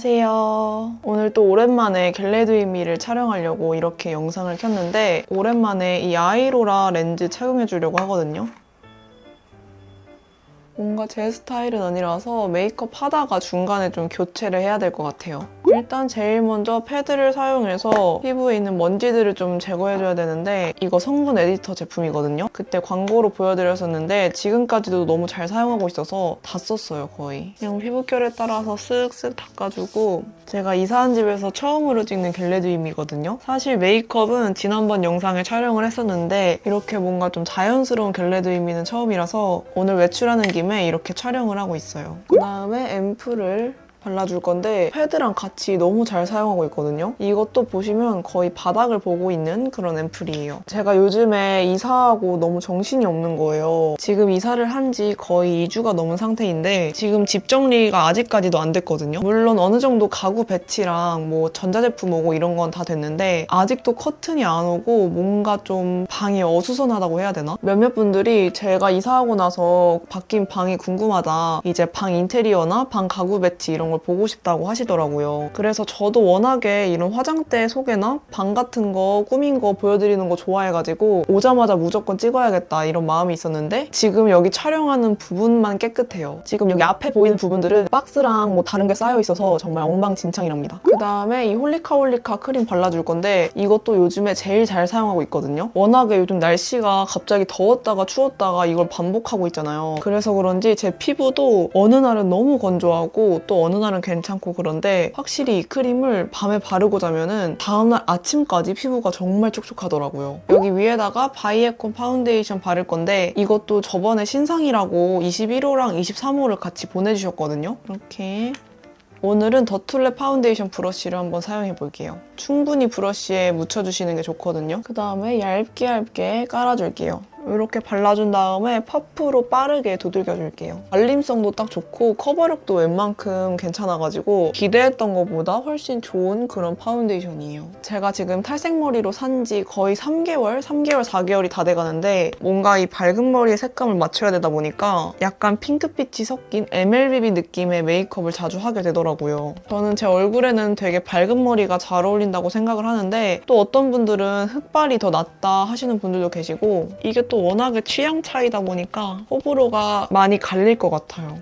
안녕하세요. 오늘 또 오랜만에 겟레드위미를 촬영하려고 이렇게 영상을 켰는데 오랜만에 이 아이로라 렌즈 착용해 주려고 하거든요. 뭔가 제 스타일은 아니라서 메이크업 하다가 중간에 좀 교체를 해야 될 것 같아요. 일단 제일 먼저 패드를 사용해서 피부에 있는 먼지들을 좀 제거해줘야 되는데 이거 성분 에디터 제품이거든요. 그때 광고로 보여드렸었는데 지금까지도 너무 잘 사용하고 있어서 다 썼어요 거의. 그냥 피부결에 따라서 쓱쓱 닦아주고 제가 이사한 집에서 처음으로 찍는 겟레드임이거든요. 사실 메이크업은 지난번 영상에 촬영을 했었는데 이렇게 뭔가 좀 자연스러운 겟레드임이는 처음이라서 오늘 외출하는 김에 이렇게 촬영을 하고 있어요. 그 다음에 앰플을 발라줄 건데 패드랑 같이 너무 잘 사용하고 있거든요. 이것도 보시면 거의 바닥을 보고 있는 그런 앰플이에요. 제가 요즘에 이사하고 너무 정신이 없는 거예요. 지금 이사를 한 지 거의 2주가 넘은 상태인데 지금 집 정리가 아직까지도 안 됐거든요. 물론 어느 정도 가구 배치랑 뭐 전자제품 오고 이런 건 다 됐는데 아직도 커튼이 안 오고 뭔가 좀 방이 어수선하다고 해야 되나? 몇몇 분들이 제가 이사하고 나서 바뀐 방이 궁금하다. 이제 방 인테리어나 방 가구 배치 이런 걸 보고 싶다고 하시더라고요. 그래서 저도 워낙에 이런 화장대 소개나 방 같은 거 꾸민 거 보여드리는 거 좋아해가지고 오자마자 무조건 찍어야겠다 이런 마음이 있었는데 지금 여기 촬영하는 부분만 깨끗해요. 지금 여기 앞에 보이는 부분들은 박스랑 뭐 다른 게 쌓여 있어서 정말 엉망진창이랍니다. 그 다음에 이 홀리카홀리카 크림 발라줄 건데 이것도 요즘에 제일 잘 사용하고 있거든요. 워낙에 요즘 날씨가 갑자기 더웠다가 추웠다가 이걸 반복하고 있잖아요. 그래서 그런지 제 피부도 어느 날은 너무 건조하고 또 어느 날은 괜찮고 그런데 확실히 이 크림을 밤에 바르고 자면은 다음날 아침까지 피부가 정말 촉촉하더라고요. 여기 위에다가 바이에콘 파운데이션 바를 건데 이것도 저번에 신상이라고 21호랑 23호를 같이 보내주셨거든요. 이렇게 오늘은 더툴레 파운데이션 브러쉬를 한번 사용해 볼게요. 충분히 브러쉬에 묻혀주시는 게 좋거든요. 그 다음에 얇게 얇게 깔아줄게요. 이렇게 발라준 다음에 퍼프로 빠르게 두들겨줄게요. 발림성도 딱 좋고 커버력도 웬만큼 괜찮아가지고 기대했던 것보다 훨씬 좋은 그런 파운데이션이에요. 제가 지금 탈색머리로 산 지 거의 3개월, 3개월, 4개월이 다 돼가는데 뭔가 이 밝은 머리의 색감을 맞춰야 되다 보니까 약간 핑크빛이 섞인 MLBB 느낌의 메이크업을 자주 하게 되더라고요. 저는 제 얼굴에는 되게 밝은 머리가 잘 어울린다고 생각을 하는데 또 어떤 분들은 흑발이 더 낫다 하시는 분들도 계시고 이게 또 워낙에 취향 차이다 보니까 호불호가 많이 갈릴 것 같아요.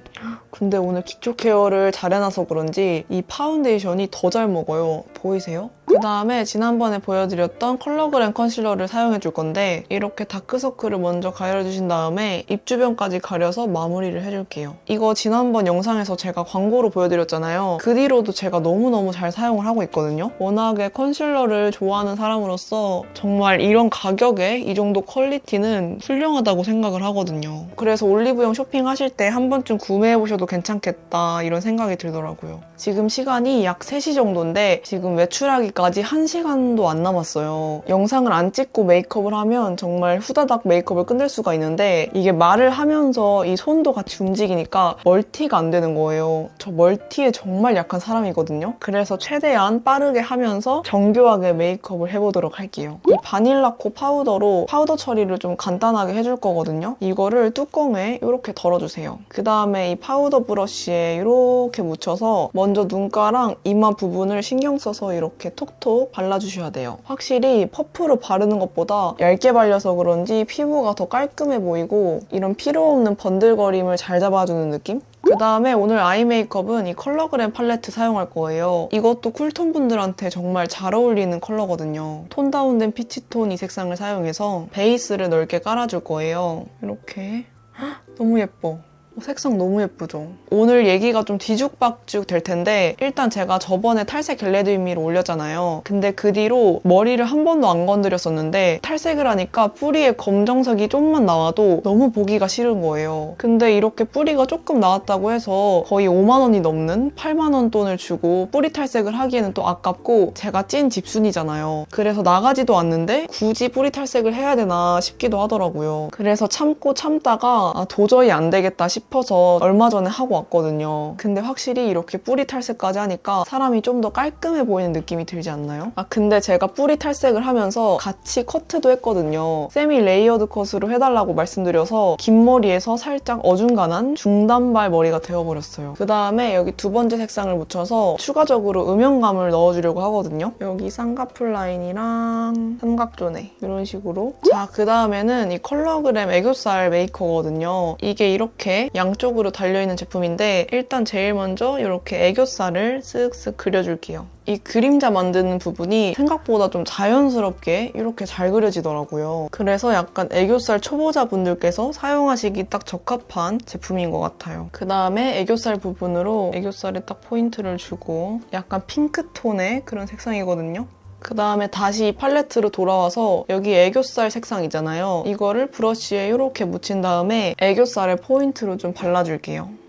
근데 오늘 기초 케어를 잘 해놔서 그런지 이 파운데이션이 더 잘 먹어요. 보이세요? 그 다음에 지난번에 보여드렸던 컬러그램 컨실러를 사용해 줄 건데 이렇게 다크서클을 먼저 가려주신 다음에 입 주변까지 가려서 마무리를 해줄게요. 이거 지난번 영상에서 제가 광고로 보여드렸잖아요. 그 뒤로도 제가 너무너무 잘 사용을 하고 있거든요. 워낙에 컨실러를 좋아하는 사람으로서 정말 이런 가격에 이 정도 퀄리티 는 훌륭하다고 생각을 하거든요. 그래서 올리브영 쇼핑하실 때 한 번쯤 구매해보셔도 괜찮겠다 이런 생각이 들더라고요. 지금 시간이 약 3시 정도인데 지금 외출하기까지 1시간도 안 남았어요. 영상을 안 찍고 메이크업을 하면 정말 후다닥 메이크업을 끝낼 수가 있는데 이게 말을 하면서 이 손도 같이 움직이니까 멀티가 안 되는 거예요. 저 멀티에 정말 약한 사람이거든요. 그래서 최대한 빠르게 하면서 정교하게 메이크업을 해보도록 할게요. 이 바닐라 코 파우더로 파우더 처리를 좀 간단하게 해줄 거거든요. 이거를 뚜껑에 이렇게 덜어주세요. 그 다음에 이 파우더 브러쉬에 이렇게 묻혀서 먼저 눈가랑 이마 부분을 신경 써서 이렇게 톡톡 발라주셔야 돼요. 확실히 퍼프로 바르는 것보다 얇게 발려서 그런지 피부가 더 깔끔해 보이고 이런 필요 없는 번들거림을 잘 잡아주는 느낌? 그 다음에 오늘 아이 메이크업은 이 컬러그램 팔레트 사용할 거예요. 이것도 쿨톤 분들한테 정말 잘 어울리는 컬러거든요. 톤 다운된 피치톤 이 색상을 사용해서 베이스를 넓게 깔아줄 거예요. 이렇게. 헉, 너무 예뻐. 어, 색상 너무 예쁘죠? 오늘 얘기가 좀 뒤죽박죽 될 텐데 일단 제가 저번에 탈색 겟레드 임미를 올렸잖아요. 근데 그 뒤로 머리를 한 번도 안 건드렸었는데 탈색을 하니까 뿌리에 검정색이 좀만 나와도 너무 보기가 싫은 거예요. 근데 이렇게 뿌리가 조금 나왔다고 해서 거의 5만 원이 넘는 8만 원 돈을 주고 뿌리 탈색을 하기에는 또 아깝고 제가 찐 집순이잖아요. 그래서 나가지도 않는데 굳이 뿌리 탈색을 해야 되나 싶기도 하더라고요. 그래서 참고 참다가 아, 도저히 안 되겠다 싶 싶어서 얼마 전에 하고 왔거든요. 근데 확실히 이렇게 뿌리 탈색까지 하니까 사람이 좀 더 깔끔해 보이는 느낌이 들지 않나요? 아 근데 제가 뿌리 탈색을 하면서 같이 커트도 했거든요. 세미 레이어드 컷으로 해달라고 말씀드려서 긴 머리에서 살짝 어중간한 중단발 머리가 되어버렸어요. 그 다음에 여기 두 번째 색상을 묻혀서 추가적으로 음영감을 넣어주려고 하거든요. 여기 쌍꺼풀 라인이랑 삼각존에 이런 식으로 자 그 다음에는 이 컬러그램 애교살 메이커거든요. 이게 이렇게 양쪽으로 달려있는 제품인데 일단 제일 먼저 이렇게 애교살을 쓱쓱 그려줄게요. 이 그림자 만드는 부분이 생각보다 좀 자연스럽게 이렇게 잘 그려지더라고요. 그래서 약간 애교살 초보자분들께서 사용하시기 딱 적합한 제품인 것 같아요. 그 다음에 애교살 부분으로 애교살에 딱 포인트를 주고 약간 핑크톤의 그런 색상이거든요. 그 다음에 다시 팔레트로 돌아와서 여기 애교살 색상 이잖아요. 이거를 브러쉬에 이렇게 묻힌 다음에 애교살에 포인트로 좀 발라줄게요.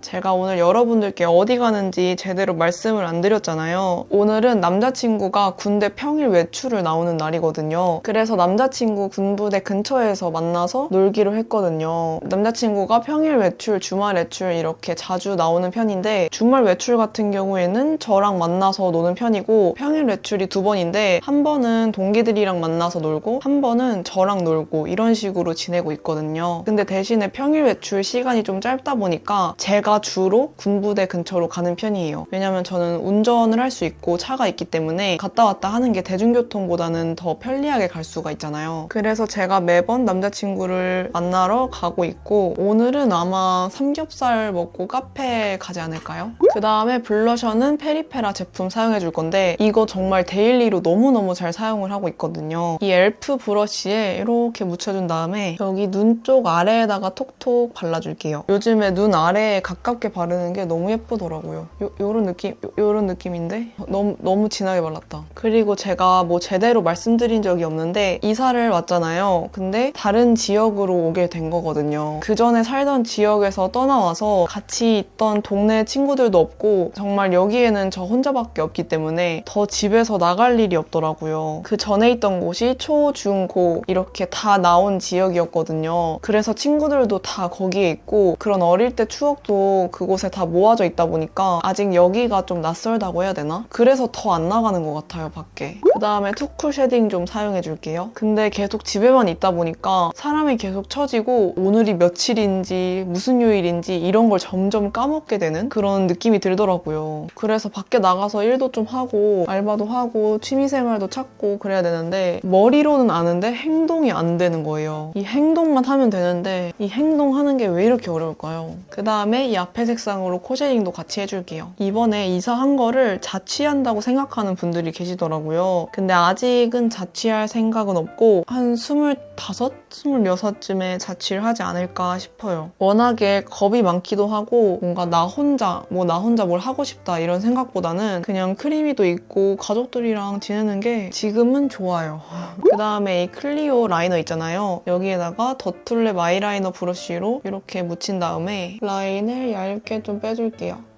제가 오늘 여러분들께 어디 가는지 제대로 말씀을 안 드렸잖아요. 오늘은 남자친구가 군대 평일 외출을 나오는 날이거든요. 그래서 남자친구 군부대 근처에서 만나서 놀기로 했거든요. 남자친구가 평일 외출, 주말 외출 이렇게 자주 나오는 편인데 주말 외출 같은 경우에는 저랑 만나서 노는 편이고 평일 외출이 두 번인데 한 번은 동기들이랑 만나서 놀고 한 번은 저랑 놀고 이런 식으로 지내고 있거든요. 근데 대신에 평일 외출 시간이 좀 짧다 보니까 제가 주로 군부대 근처로 가는 편이에요. 왜냐면 저는 운전을 할 수 있고 차가 있기 때문에 갔다 왔다 하는 게 대중교통보다는 더 편리하게 갈 수가 있잖아요. 그래서 제가 매번 남자친구를 만나러 가고 있고 오늘은 아마 삼겹살 먹고 카페 가지 않을까요? 그 다음에 블러셔는 페리페라 제품 사용해 줄 건데 이거 정말 데일리로 너무너무 잘 사용을 하고 있거든요. 이 엘프 브러쉬에 이렇게 묻혀준 다음에 여기 눈 쪽 아래에다가 톡톡 발라줄게요. 요즘에 눈 아래에 가깝게 바르는 게 너무 예쁘더라고요. 요, 요런 느낌, 요, 요런 느낌인데 너무, 너무 진하게 발랐다. 그리고 제가 뭐 제대로 말씀드린 적이 없는데 이사를 왔잖아요. 근데 다른 지역으로 오게 된 거거든요. 그 전에 살던 지역에서 떠나와서 같이 있던 동네 친구들도 없고 정말 여기에는 저 혼자밖에 없기 때문에 더 집에서 나갈 일이 없더라고요. 그 전에 있던 곳이 초, 중, 고 이렇게 다 나온 지역이었거든요. 그래서 친구들도 다 거기에 있고 그런 어릴 때 추억도 그곳에 다 모아져 있다 보니까 아직 여기가 좀 낯설다고 해야 되나? 그래서 더 안 나가는 것 같아요, 밖에. 그 다음에 투쿨 쉐딩 좀 사용해 줄게요. 근데 계속 집에만 있다 보니까 사람이 계속 처지고 오늘이 며칠인지 무슨 요일인지 이런 걸 점점 까먹게 되는 그런 느낌이 들더라고요. 그래서 밖에 나가서 일도 좀 하고 알바도 하고 취미생활도 찾고 그래야 되는데 머리로는 아는데 행동이 안 되는 거예요. 이 행동만 하면 되는데 이 행동하는 게 왜 이렇게 어려울까요? 그 다음에 이 앞에 색상으로 코 쉐딩도 같이 해줄게요. 이번에 이사한 거를 자취한다고 생각하는 분들이 계시더라고요. 근데 아직은 자취할 생각은 없고 한 25, 26쯤에 자취를 하지 않을까 싶어요. 워낙에 겁이 많기도 하고 뭔가 나 혼자 뭐 나 혼자 뭘 하고 싶다 이런 생각보다는 그냥 크리미도 있고 가족들이랑 지내는 게 지금은 좋아요. 그 다음에 이 클리오 라이너 있잖아요. 여기에다가 더툴랩 아이라이너 브러쉬로 이렇게 묻힌 다음에 라인을 얇게 좀 빼줄게요.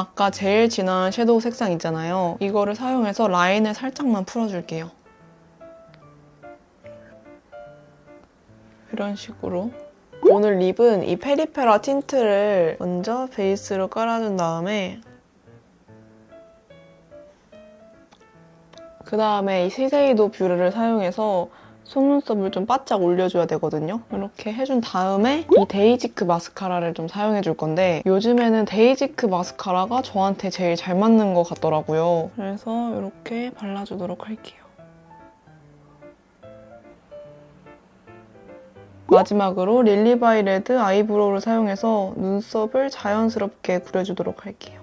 아까 제일 진한 섀도우 색상 있잖아요. 이거를 사용해서 라인을 살짝만 풀어줄게요. 이런 식으로. 오늘 립은 이 페리페라 틴트를 먼저 베이스로 깔아준 다음에 그 다음에 이 시세이도 뷰러를 사용해서 속눈썹을 좀 바짝 올려줘야 되거든요. 이렇게 해준 다음에 이 데이지크 마스카라를 좀 사용해 줄 건데 요즘에는 데이지크 마스카라가 저한테 제일 잘 맞는 것 같더라고요. 그래서 이렇게 발라주도록 할게요. 마지막으로 릴리바이 레드 아이브로우를 사용해서 눈썹을 자연스럽게 그려주도록 할게요.